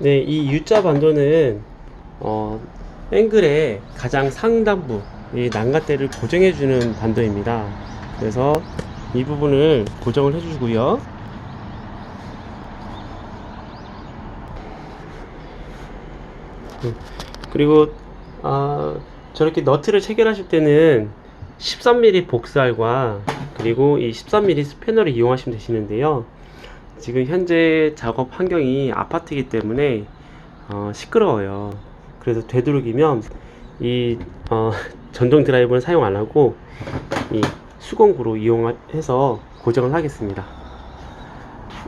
네, 이 U자 반도는 어, 앵글의 가장 상단부, 이 난간대를 고정해 주는 반도입니다. 그래서 이 부분을 고정을 해주고요. 음, 그리고 아, 저렇게 너트를 체결하실 때는 13mm 복살과 그리고 이 13mm 스패너를 이용하시면 되시는데요. 지금 현재 작업 환경이 아파트이기 때문에 어, 시끄러워요. 그래서 되도록이면 이 어, 전동 드라이버는 사용 안 하고 이 수공구로 이용해서 고정을 하겠습니다.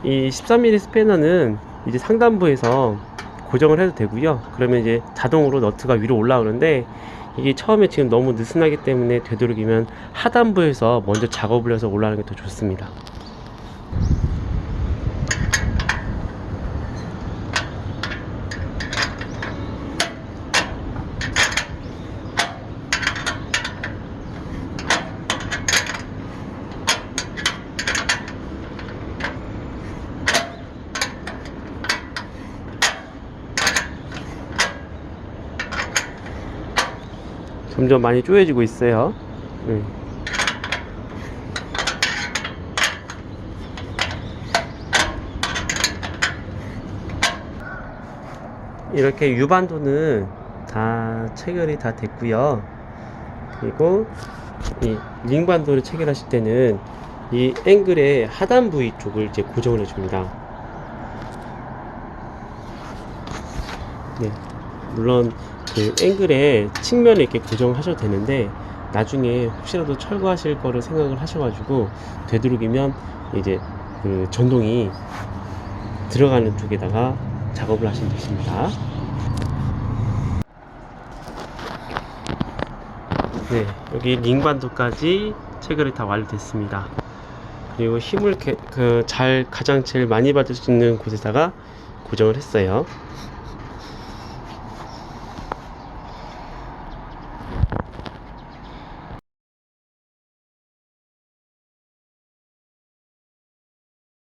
이 13mm 스패너는 이제 상단부에서 고정을 해도 되고요. 그러면 이제 자동으로 너트가 위로 올라오는데 이게 처음에 지금 너무 느슨하기 때문에 되도록이면 하단부에서 먼저 작업을 해서 올라가는 게 더 좋습니다. 점점 많이 쪼여지고 있어요. 네. 이렇게 유반도는 다 체결이 다 됐고요. 그리고 이 링반도를 체결하실 때는 이 앵글의 하단 부위 쪽을 이제 고정을 해줍니다. 네. 물론 그 앵글의 측면에 이렇게 고정하셔도 되는데 나중에 혹시라도 철거하실 거를 생각을 하셔가지고 되도록이면 이제 그 전동이 들어가는 쪽에다가 작업을 하시면 되십니다. 네, 여기 링반도까지 체결이 다 완료됐습니다. 그리고 힘을 그 잘 가장 제일 많이 받을 수 있는 곳에다가 고정을 했어요.